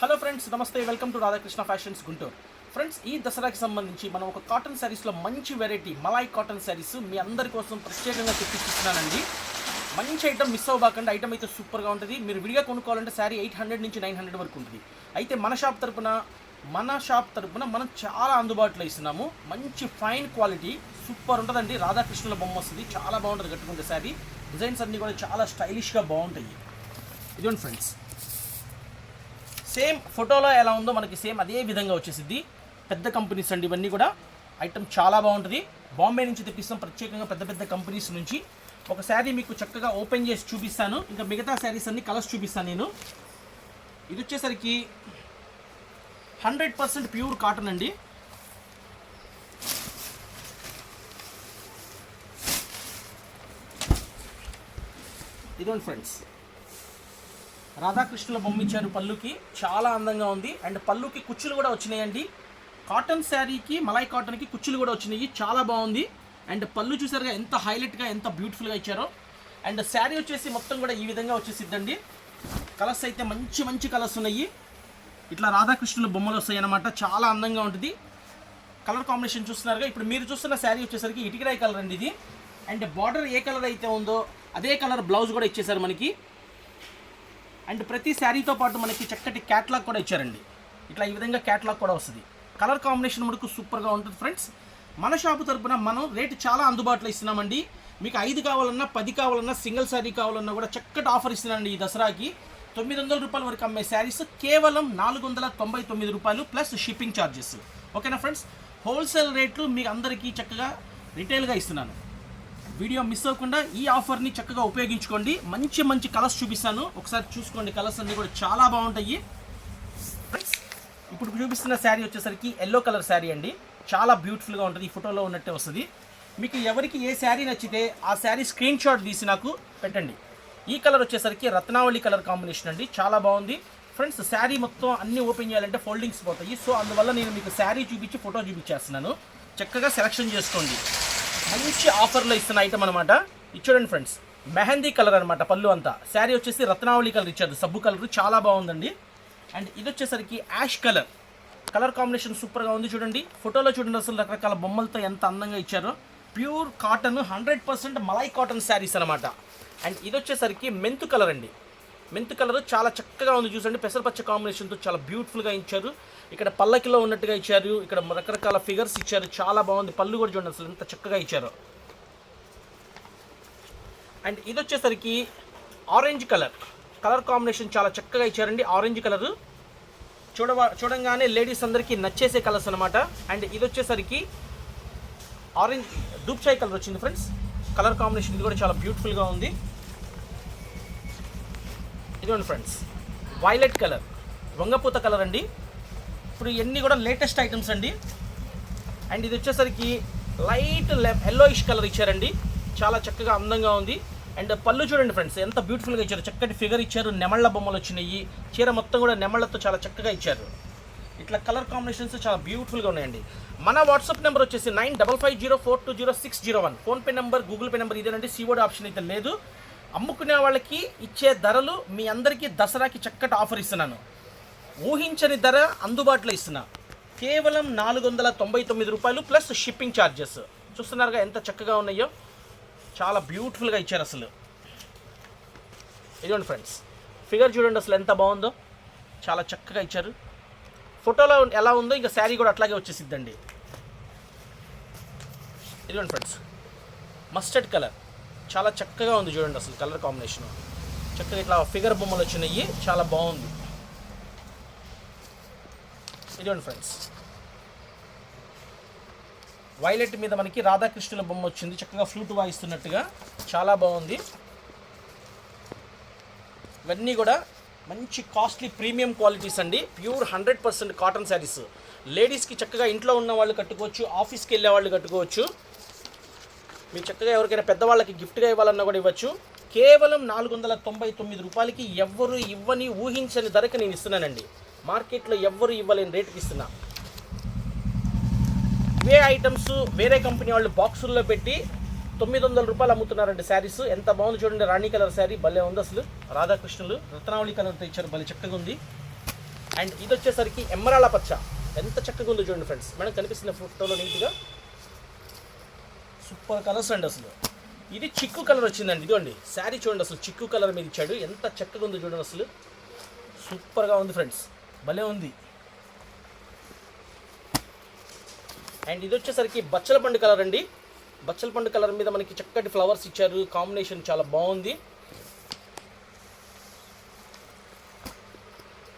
Hello friends నమస్తే welcome to Radhakrishna fashions Guntur. Friends ఈ దసరాకి సంబంధించి మనం ఒక కాటన్ శారీస్లో మంచి వెరైటీ మలాయ్ కాటన్ శారీస్ మీ అందరి కోసం ప్రత్యేకంగా తెప్పించిస్తున్నానండి మంచి ఐటమ్ మిస్ అవ్వకండి ఐటమ్ అయితే సూపర్గా ఉంటుంది. మీరు విడిగా కొనుక్కోవాలంటే శారీ ఎయిట్ హండ్రెడ్ నుంచి నైన్ హండ్రెడ్ వరకు ఉంటుంది. అయితే మన షాప్ తరపున మన షాప్ తరపున మనం చాలా అందుబాటులో ఇస్తున్నాము. మంచి ఫైన్ క్వాలిటీ సూపర్ ఉంటుందండి. రాధాకృష్ణుల బొమ్మ వస్తుంది. చాలా బాగుంటుంది కట్టుకుంటే శారీ డిజైన్స్ అన్నీ కూడా చాలా స్టైలిష్గా బాగుంటాయి. ఇదిగోండి ఫ్రెండ్స్ సేమ్ ఫోటోలో ఎలా ఉందో మనకి సేమ్ అదే విధంగా వచ్చేసిద్ది. పెద్ద కంపెనీస్ అండి ఇవన్నీ కూడా. ఐటమ్ చాలా బాగుంటుంది. బాంబే నుంచి తెప్పిస్తాం. ప్రత్యేకంగా పెద్ద పెద్ద కంపెనీస్ నుంచి. ఒక శారీ మీకు చక్కగా ఓపెన్ చేసి చూపిస్తాను. ఇంకా మిగతా శారీస్ అన్ని కలర్స్ చూపిస్తాను నేను. ఇది వచ్చేసరికి హండ్రెడ్ పర్సెంట్ ప్యూర్ కాటన్ అండి. ఇదిగోండి ఫ్రెండ్స్. రాధాకృష్ణుల బొమ్మ ఇచ్చారు పళ్ళుకి. చాలా అందంగా ఉంది. అండ్ పళ్ళుకి కుచ్చులు కూడా వచ్చినాయండి. కాటన్ శారీకి మలై కాటన్కి కుచ్చులు కూడా వచ్చినాయి. చాలా బాగుంది. అండ్ పళ్ళు చూసారుగా ఎంత హైలైట్గా ఎంత బ్యూటిఫుల్గా ఇచ్చారో. అండ్ శారీ వచ్చేసి మొత్తం కూడా ఈ విధంగా వచ్చేసిద్దండి. కలర్స్ అయితే మంచి మంచి కలర్స్ ఉన్నాయి. ఇట్లా రాధాకృష్ణుల బొమ్మలు వస్తాయి అన్నమాట. చాలా అందంగా ఉంటుంది. కలర్ కాంబినేషన్ చూస్తున్నారుగా. ఇప్పుడు మీరు చూస్తున్న శారీ వచ్చేసరికి ఇటుకరాయి కలర్ అండి ఇది. అండ్ బార్డర్ ఏ కలర్ అయితే ఉందో అదే కలర్ బ్లౌజ్ కూడా ఇచ్చేసారు మనకి. అండ్ ప్రతి శారీతో పాటు మనకి చక్కటి క్యాట్లాగ్ కూడా ఇచ్చారండి. ఇట్లా ఈ విధంగా క్యాట్లాగ్ కూడా వస్తుంది. కలర్ కాంబినేషన్ మనకు సూపర్గా ఉంటుంది ఫ్రెండ్స్ మన షాపు తరపున మనం రేటు చాలా అందుబాటులో ఇస్తున్నామండి. మీకు ఐదు కావాలన్నా పది కావాలన్నా సింగిల్ శారీ కావాలన్నా కూడా చక్కటి ఆఫర్ ఇస్తున్నానండి ఈ దసరాకి. తొమ్మిది వందల రూపాయల వరకు అమ్మే శారీస్ కేవలం నాలుగు వందల తొంభై తొమ్మిది రూపాయలు ప్లస్ షిప్పింగ్ ఛార్జెస్ ఓకేనా ఫ్రెండ్స్ హోల్సేల్ రేట్లు మీ అందరికీ చక్కగా రిటైల్గా ఇస్తున్నాను. వీడియో మిస్ అవ్వకుండా ఈ ఆఫర్ని చక్కగా ఉపయోగించుకోండి. మంచి మంచి కలర్స్ చూపిస్తాను. ఒకసారి చూసుకోండి కలర్స్ అన్నీ కూడా చాలా బాగుంటాయి. ఫ్రెండ్స్, ఇప్పుడు చూపిస్తున్న శారీ వచ్చేసరికి ఎల్లో కలర్ శారీ అండి. చాలా బ్యూటిఫుల్గా ఉంటుంది. ఈ ఫోటోలో ఉన్నట్టే వస్తుంది. మీకు ఎవరికి ఏ శారీ నచ్చితే ఆ శారీ స్క్రీన్ షాట్ తీసి నాకు పెట్టండి. ఈ కలర్ వచ్చేసరికి రత్నావళి కలర్ కాంబినేషన్ అండి. చాలా బాగుంది. ఫ్రెండ్స్ శారీ మొత్తం అన్ని ఓపెన్ చేయాలంటే ఫోల్డింగ్స్ పోతాయి. సో అందువల్ల నేను మీకు శారీ చూపించి ఫోటో చూపించేస్తున్నాను. చక్కగా సెలెక్షన్ చేసుకోండి. మంచి ఆఫర్లో ఇస్తున్న ఐటమ్ అనమాట చూడండి ఫ్రెండ్స్ మెహందీ కలర్ అనమాట పళ్ళు అంతా. శారీ వచ్చేసి రత్నావళి కలర్ ఇచ్చారు. సబ్బు కలర్ చాలా బాగుందండి. అండ్ ఇది వచ్చేసరికి యాష్ కలర్ కలర్ కాంబినేషన్ సూపర్గా ఉంది చూడండి. ఫోటోలో చూడండి అసలు రకరకాల బొమ్మలతో ఎంత అందంగా ఇచ్చారో. Pure cotton hundred percent malai cotton sarees అనమాట అండ్ ఇది వచ్చేసరికి మెంతు కలర్ అండి. మెంతు కలర్ చాలా చక్కగా ఉంది చూసండి. పెసరపచ్చ కాంబినేషన్తో చాలా బ్యూటిఫుల్గా ఇచ్చారు. ఇక్కడ పల్లకిలో ఉన్నట్టుగా ఇచ్చారు. ఇక్కడ రకరకాల ఫిగర్స్ ఇచ్చారు. చాలా బాగుంది. పళ్ళు కూడా చూడండి అసలు ఎంత చక్కగా ఇచ్చారు. అండ్ ఇది వచ్చేసరికి ఆరెంజ్ కలర్ కలర్ కాంబినేషన్ చాలా చక్కగా ఇచ్చారండి. ఆరెంజ్ కలర్ చూడవ చూడంగానే లేడీస్ అందరికీ నచ్చేసే కలర్స్ అనమాట అండ్ ఇది వచ్చేసరికి ఆరెంజ్ డూప్ కలర్ వచ్చింది ఫ్రెండ్స్ కలర్ కాంబినేషన్ ఇది కూడా చాలా బ్యూటిఫుల్గా ఉంది. ఇదిగోండి ఫ్రెండ్స్ వైలెట్ కలర్ వంగపూత కలర్ అండి. ఇప్పుడు ఇవన్నీ కూడా లేటెస్ట్ ఐటమ్స్ అండి. అండ్ ఇది వచ్చేసరికి లైట్ ఎల్లోయిష్ కలర్ ఇచ్చారండి. చాలా చక్కగా అందంగా ఉంది. అండ్ పళ్ళు చూడండి ఫ్రెండ్స్ ఎంత బ్యూటిఫుల్గా ఇచ్చారు. చక్కటి ఫిగర్ ఇచ్చారు. నెమళ్ళ బొమ్మలు వచ్చినాయి. చీర మొత్తం కూడా నెమళ్ళతో చాలా చక్కగా ఇచ్చారు. ఇట్లా కలర్ కాంబినేషన్స్ చాలా బ్యూటిఫుల్గా ఉన్నాయండి. మన వాట్సాప్ నెంబర్ వచ్చేసి nine double five zero four two zero six zero one PhonePe number Google Pay number ఇదేనండి. సీఓడి ఆప్షన్ అయితే లేదు. అమ్ముకునే వాళ్ళకి ఇచ్చే ధరలు మీ అందరికీ దసరాకి చక్కటి ఆఫర్ ఇస్తున్నాను. ఊహించని ధర అందుబాటులో ఇస్తున్నా. కేవలం నాలుగు వందల తొంభై తొమ్మిది రూపాయలు ప్లస్ షిప్పింగ్ ఛార్జెస్ చూస్తున్నారుగా ఎంత చక్కగా ఉన్నాయో. చాలా బ్యూటిఫుల్గా ఇచ్చారు అసలు. ఇదిగోండి ఫ్రెండ్స్ ఫిగర్ చూడండి అసలు ఎంత బాగుందో. చాలా చక్కగా ఇచ్చారు. ఫోటోలో ఎలా ఉందో ఇంకా శారీ కూడా అట్లాగే వచ్చేసిద్దండి. ఇదిగోండి ఫ్రెండ్స్ మస్టర్డ్ కలర్. చాలా చక్కగా ఉంది చూడండి అసలు కలర్ కాంబినేషన్. చక్కగా ఇట్లా ఫిగర్ బొమ్మలు వచ్చినాయి. చాలా బాగుంది. ఇదిగోండి ఫ్రెండ్స్. వైలెట్ మీద మనకి రాధాకృష్ణుల బొమ్మ వచ్చింది. చక్కగా ఫ్లూట్ వాయిస్తున్నట్టుగా చాలా బాగుంది. ఇవన్నీ కూడా మంచి కాస్ట్లీ ప్రీమియం క్వాలిటీస్ అండి. Pure hundred percent cotton sarees. లేడీస్కి చక్కగా ఇంట్లో ఉన్న వాళ్ళు కట్టుకోవచ్చు ఆఫీస్కి వెళ్ళే వాళ్ళు కట్టుకోవచ్చు. మీరు చక్కగా ఎవరికైనా పెద్దవాళ్ళకి గిఫ్ట్గా ఇవ్వాలన్నా కూడా ఇవ్వచ్చు. కేవలం నాలుగు వందల తొంభై తొమ్మిది రూపాయలకి ఎవ్వరు ఇవ్వని ఊహించని ధరకు నేను ఇస్తున్నానండి. మార్కెట్లో ఎవ్వరు ఇవ్వలేని రేటుకి ఇస్తున్నా. ఇవే ఐటమ్స్ వేరే కంపెనీ వాళ్ళు బాక్సుల్లో పెట్టి తొమ్మిది వందల రూపాయలు అమ్ముతున్నారండి శారీస్. ఎంత బాగుంది చూడండి రాణి కలర్ శారీ. భలే ఉంది అసలు. రాధాకృష్ణులు రత్నావళి కలర్తో ఇచ్చారు. భలే చక్కగా ఉంది. అండ్ ఇది వచ్చేసరికి ఎమ్మరాల పచ్చ. ఎంత చక్కగా ఉందో చూడండి ఫ్రెండ్స్. మేడం కనిపిస్తున్న ఫోటోలో నీట్గా సూపర్ కలర్స్ అండి అసలు. ఇది చిక్కు కలర్ వచ్చిందండి ఇదిగోండి. శారీ చూడండి అసలు చిక్కు కలర్ మీద ఇచ్చాడు. ఎంత చక్కగా ఉందో చూడండి అసలు. సూపర్గా ఉంది ఫ్రెండ్స్. భలే ఉంది. అండ్ ఇది వచ్చేసరికి బచ్చల పండు కలర్ అండి. బచ్చల పండు కలర్ మీద మనకి చక్కటి ఫ్లవర్స్ ఇచ్చారు. కాంబినేషన్ చాలా బాగుంది.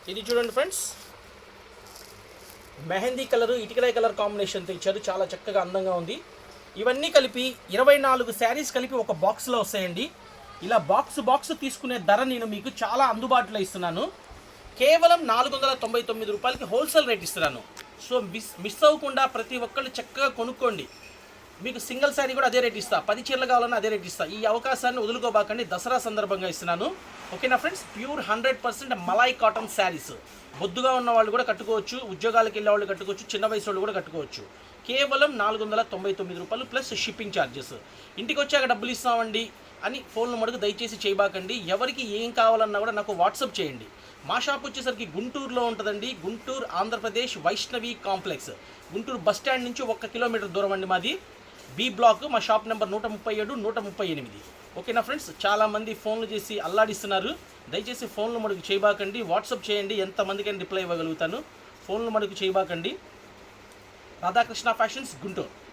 ఇది చూడండి ఫ్రెండ్స్. మెహందీ కలర్ ఇటుకరాయి కలర్ కాంబినేషన్తో ఇచ్చారు. చాలా చక్కగా అందంగా ఉంది. ఇవన్నీ కలిపి ఇరవై నాలుగు శారీస్ కలిపి ఒక బాక్స్లో వస్తాయండి. ఇలా బాక్స్ బాక్స్ తీసుకునే ధర నేను మీకు చాలా అందుబాటులో ఇస్తున్నాను. కేవలం నాలుగు వందల తొంభై తొమ్మిది రూపాయలకి హోల్సేల్ రేట్ ఇస్తున్నాను. సో మిస్ మిస్ అవ్వకుండా ప్రతి ఒక్కళ్ళు చక్కగా కొనుక్కోండి. మీకు సింగిల్ శారీ కూడా అదే రేట్ ఇస్తా. పది చీరలు కావాలన్నా అదే రేట్ ఇస్తా. ఈ అవకాశాన్ని వదులుకోబాకండి దసరా సందర్భంగా ఇస్తున్నాను. ఓకేనా friends? Pure hundred percent malai cotton sarees. బొద్దుగా ఉన్న వాళ్ళు కూడా కట్టుకోవచ్చు ఉద్యోగాలకు వెళ్ళే వాళ్ళు కట్టుకోవచ్చు చిన్న వయసు వాళ్ళు కూడా కట్టుకోవచ్చు. కేవలం నాలుగు వందల తొంభై తొమ్మిది రూపాయలు ప్లస్ షిప్పింగ్ ఛార్జెస్ ఇంటికి వచ్చాక డబ్బులు ఇస్తామండి అని ఫోన్లు మడుగు దయచేసి చేయబాకండి. ఎవరికి ఏం కావాలన్నా కూడా నాకు వాట్సాప్ చేయండి. మా షాప్ వచ్చేసరికి గుంటూరులో ఉంటుందండి. Guntur Andhra Pradesh Vaishnavi complex. Guntur bus stand నుంచి ఒక్క కిలోమీటర్ దూరం అండి మాది. బి బ్లాక్ మా షాప్ నెంబర్ నూట ముప్పై ఏడు నూట ముప్పై ఎనిమిది. ఓకేనా ఫ్రెండ్స్ చాలామంది ఫోన్లు చేసి అల్లాడిస్తున్నారు. దయచేసి ఫోన్లు మనకు చేయబాకండి. వాట్సాప్ చేయండి. ఎంతమందికైనా రిప్లై ఇవ్వగలుగుతాను. ఫోన్లు మనకు చేయబాకండి. రాధాకృష్ణ ఫ్యాషన్స్ గుంటూరు.